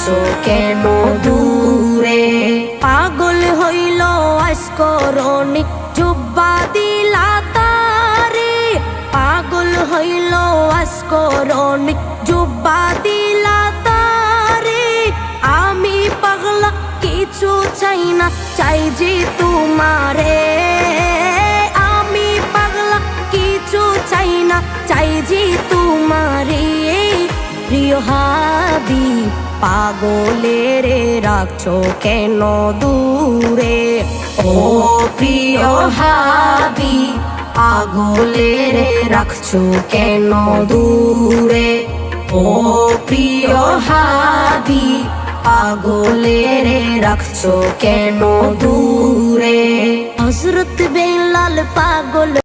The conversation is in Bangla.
রাখছো কেন দূরে পাগল হইল আসকরণি জুব্বা দিলা তারে। পাগল হইল আসকরণি জুব্বা দিলা তারে। আমি পাগলা, কিছু চাই না, চাই যে তোমারে। আমি পাগলা, কিছু চাই চাই যে তোমারে। প্রিয় হাবি পাগলে রে রাখছো কেন দূরে? ও প্রিয় হাবি পাগলে রে রাখছো কেন দূরে? ও প্রিয় হাবি পাগলে রে রাখছো কেন দূরে? হজরত বেলাল পাগল